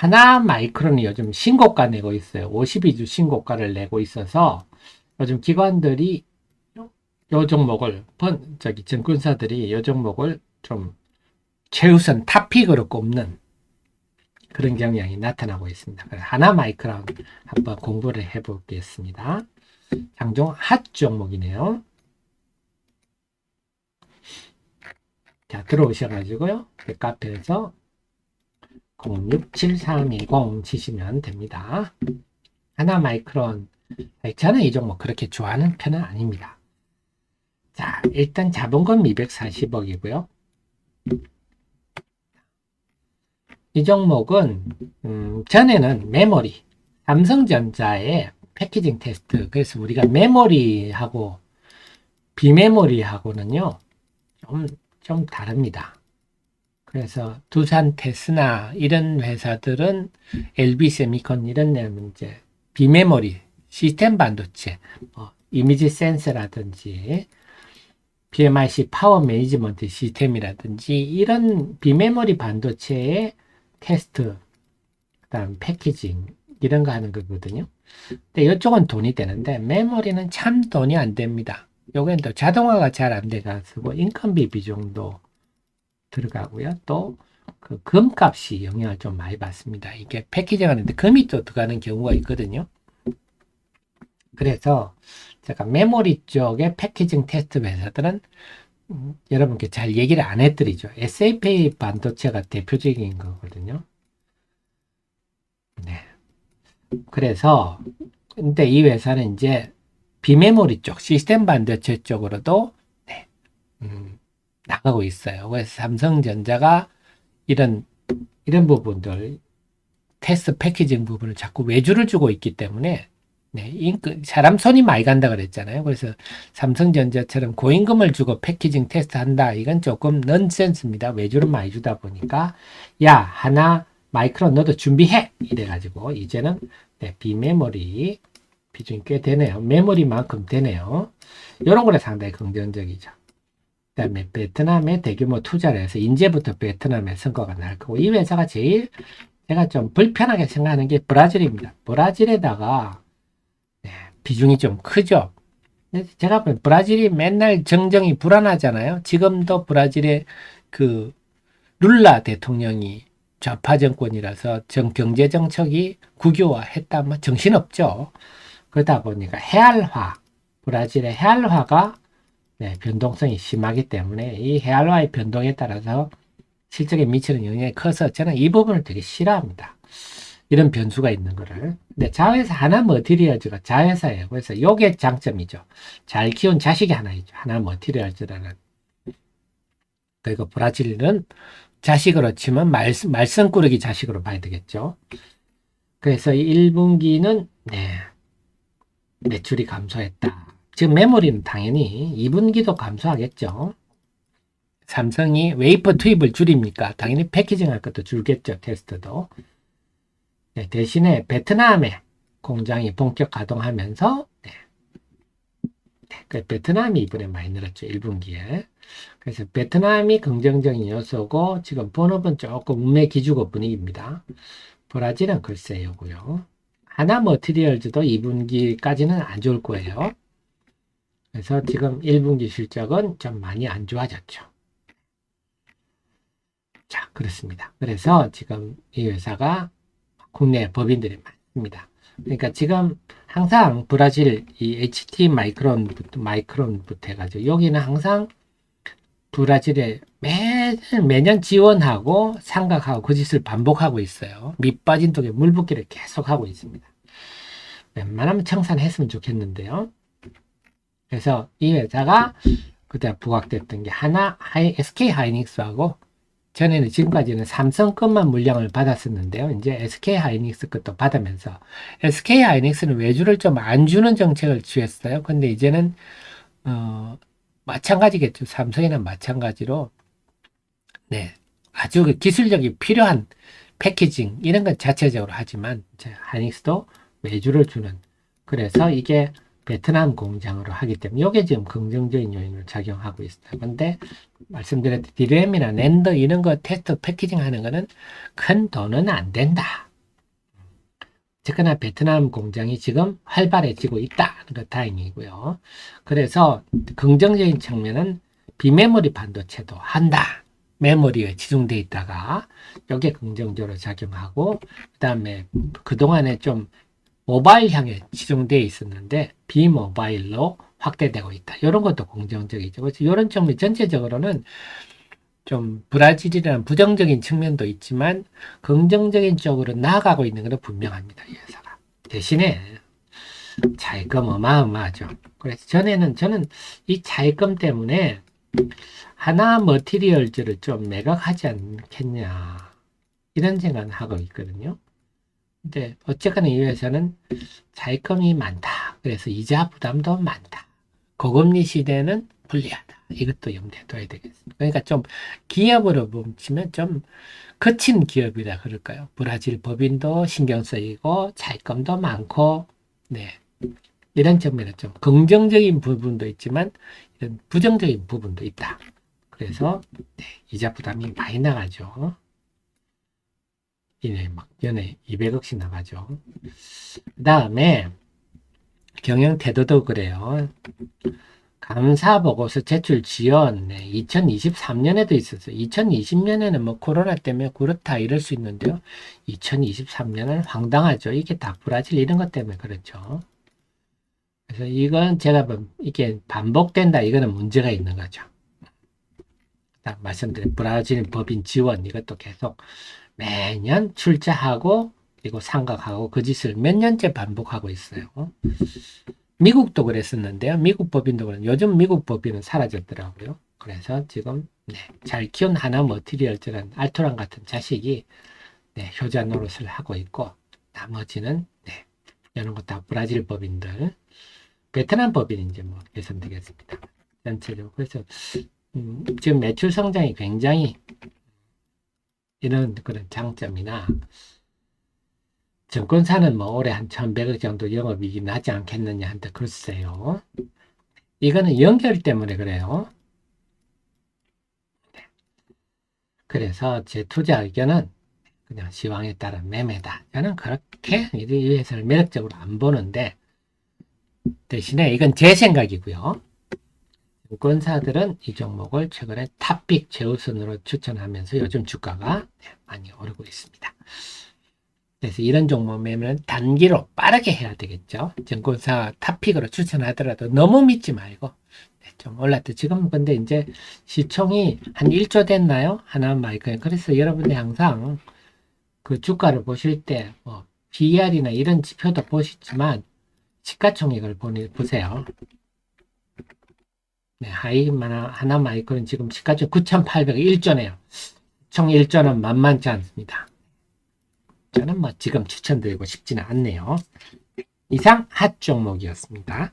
하나 마이크론이 요즘 신고가 내고 있어요. 52주 신고가를 내고 있어서 요즘 기관들이 요 종목을 번 저기 증권사들이 요 종목을 좀 최우선 탑픽으로 꼽는 그런 경향이 나타나고 있습니다. 하나 마이크론 한번 공부를 해보겠습니다. 장종 핫 종목이네요. 자 들어오셔가지고요. 그 카페에서 067310 치시면 됩니다. 하나 마이크론 저는 이 종목 그렇게 좋아하는 편은 아닙니다. 자 일단 자본금 240억이고요. 이 종목은 음, 전에는 메모리 삼성전자의 패키징 테스트 그래서 우리가 메모리하고 비메모리하고는요 좀, 좀 다릅니다. 그래서 두산 테스나 이런 회사들은 LB 세미콘 이런 데는 이제 비메모리 시스템 반도체 뭐 이미지 센서라든지 PMIC 파워 매니지먼트 시스템이라든지 이런 비메모리 반도체의 테스트 그다음 패키징 이런 거 하는 거거든요. 근데 이쪽은 돈이 되는데 메모리는 참 돈이 안 됩니다. 요건 또 자동화가 잘 안 돼가지고 인건비 비중도 들어가고요. 또 그 금값이 영향을 좀 많이 받습니다. 이게 패키징 하는데 금이 또 들어가는 경우가 있거든요. 그래서 제가 메모리 쪽의 패키징 테스트 회사들은 음, 여러분께 잘 얘기를 안 해드리죠. SAP 반도체가 대표적인 거거든요. 네. 그래서 근데 이 회사는 이제 비메모리 쪽, 시스템 반도체 쪽으로도 네, 음, 나가고 있어요. 그래서 삼성전자가 이런 이런 부분들 테스트 패키징 부분을 자꾸 외주를 주고 있기 때문에 네, 인그 사람 손이 많이 간다 그랬잖아요. 그래서 삼성전자처럼 고임금을 주고 패키징 테스트 한다. 이건 조금 넌센스입니다. 외주를 많이 주다 보니까 야 하나 마이크론 너도 준비해 이래가지고 이제는 네, 비메모리 비중이 꽤 되네요. 메모리만큼 되네요. 이런 거는 상당히 긍정적이죠. 그다음에 베트남에 대규모 투자를 해서 인제부터 베트남에 성과가 날 거고 이 회사가 제일 제가 좀 불편하게 생각하는 게 브라질입니다. 브라질에다가 네, 비중이 좀 크죠. 제가 보면 브라질이 맨날 정정이 불안하잖아요. 지금도 브라질의 그 룰라 대통령이 좌파 정권이라서 정 경제 정책이 국유화했다 뭐 정신없죠. 그러다 보니까 해알화 브라질의 해알화가 네, 변동성이 심하기 때문에 이 해알화의 변동에 따라서 실적에 미치는 영향이 커서 저는 이 부분을 되게 싫어합니다. 이런 변수가 있는 거를. 근데 자회사 하나 머티리얼즈가 자회사예요. 그래서 요게 장점이죠. 잘 키운 자식이 하나 있죠. 하나 머티리얼즈라는. 그리고 브라질은 자식으로 치면 말, 말썽꾸러기 자식으로 봐야 되겠죠. 그래서 1분기는 네, 매출이 감소했다. 지금 메모리는 당연히 2분기도 감소하겠죠. 삼성이 웨이퍼 투입을 줄입니까? 당연히 패키징 할 것도 줄겠죠. 테스트도. 네, 대신에 베트남에 공장이 본격 가동하면서 네. 네, 그 베트남이 이번에 많이 늘었죠. 1분기에. 그래서 베트남이 긍정적인 요소고 지금 본업은 조금 운매 기주고 분위기입니다. 브라질은 글쎄요고요. 하나 머티리얼즈도 2분기까지는 안 좋을 거예요. 그래서 지금 1분기 실적은 좀 많이 안 좋아졌죠. 자, 그렇습니다. 그래서 지금 이 회사가 국내 법인들이 많습니다. 그러니까 지금 항상 브라질 이 HT 마이크론 마이크론부터 해가지고 여기는 항상 브라질에 매, 매년 지원하고 상각하고 그 짓을 반복하고 있어요. 밑 빠진 독에 물 붓기를 계속 하고 있습니다. 웬만하면 청산했으면 좋겠는데요. 그래서 이 회사가 그때 부각됐던 게 하나 하이, SK 하이닉스하고 전에는 지금까지는 삼성 것만 물량을 받았었는데요. 이제 SK 하이닉스 것도 받으면서 SK 하이닉스는 외주를 좀 안 주는 정책을 취했어요. 근데 이제는 어 마찬가지겠죠. 삼성이나 마찬가지로 네 아주 그 기술력이 필요한 패키징 이런 건 자체적으로 하지만 하이닉스도 외주를 주는 그래서 이게 베트남 공장으로 하기 때문에 이게 지금 긍정적인 요인을 작용하고 있어요. 근데 말씀드렸듯이 디램이나 랜더 이런 거 테스트 패키징 하는 거는 큰 돈은 안 된다. 어쨌거나 베트남 공장이 지금 활발해지고 있다는 거 다행이고요. 그래서 긍정적인 측면은 비메모리 반도체도 한다. 메모리에 지중돼 있다가 이게 긍정적으로 작용하고 그다음에 그동안에 좀 모바일 향에 지중돼 있었는데 비모바일로 확대되고 있다. 이런 것도 긍정적이죠. 그래서 이런 점이 전체적으로는 좀 브라질이라는 부정적인 측면도 있지만 긍정적인 쪽으로 나아가고 있는 것은 분명합니다. 이 회사가. 대신에 차입금 어마어마하죠. 그래서 전에는 저는 이 차입금 때문에 하나 머티리얼즈를 좀 매각하지 않겠냐 이런 생각을 하고 있거든요. 근데 어쨌거나 이 회사는 차입금이 많다. 그래서 이자 부담도 많다. 고금리 시대는 불리하다. 이것도 염두에 둬야 되겠습니다. 그러니까 좀 기업으로 뭉치면 좀 거친 기업이라 그럴까요? 브라질 법인도 신경 쓰이고 차입금도 많고 네 이런 점에는 좀 긍정적인 부분도 있지만 이런 부정적인 부분도 있다. 그래서 네, 이자 부담이 많이 나가죠. 이내 막 연에 200억씩 나가죠. 그 다음에 경영 태도도 그래요. 감사 보고서 제출 지연 네, 2023년에도 있었어요. 2020년에는 뭐 코로나 때문에 그렇다 이럴 수 있는데요. 2023년은 황당하죠. 이게 다 브라질 이런 것 때문에 그렇죠. 그래서 이건 제가 뭐 이게 반복된다 이거는 문제가 있는 거죠. 딱 말씀드린 브라질 법인 지원 이것도 계속 매년 출자하고 그리고 상각하고 그 짓을 몇 년째 반복하고 있어요. 미국도 그랬었는데요. 미국 법인도 그런 요즘 미국 법인은 사라졌더라고요. 그래서 지금 네, 잘 키운 하나 머티리얼즈라는 알토란 같은 자식이 네, 효자 노릇을 하고 있고 나머지는 네, 이런 거다 브라질 법인들 베트남 법인 이제 뭐 개선되겠습니다. 전체적으로 그래서 음, 지금 매출 성장이 굉장히 이런 그런 장점이나 증권사는 뭐 올해 한 1100억 정도 영업이익이 나지 않겠느냐 한데 글쎄요. 이거는 연결 때문에 그래요. 네. 그래서 제 투자 의견은 그냥 시황에 따른 매매다. 저는 그렇게 이 회사를 매력적으로 안 보는데 대신에 이건 제 생각이고요. 증권사들은 이 종목을 최근에 탑픽 최우선으로 추천하면서 요즘 주가가 네, 많이 오르고 있습니다. 그래서 이런 종목 매매는 단기로 빠르게 해야 되겠죠. 증권사 탑픽으로 추천하더라도 너무 믿지 말고 네, 좀 올랐다. 지금 근데 이제 시총이 한 1조 됐나요? 하나 마이크에. 그래서 여러분들 항상 그 주가를 보실 때뭐 PER이나 이런 지표도 보시지만 시가총액을 보세요. 네, 하이마나 하나 마이크는 지금 시가총 9,801조네요. 총 1조는 만만치 않습니다. 저는 뭐 지금 추천드리고 싶지는 않네요. 이상 핫 종목이었습니다.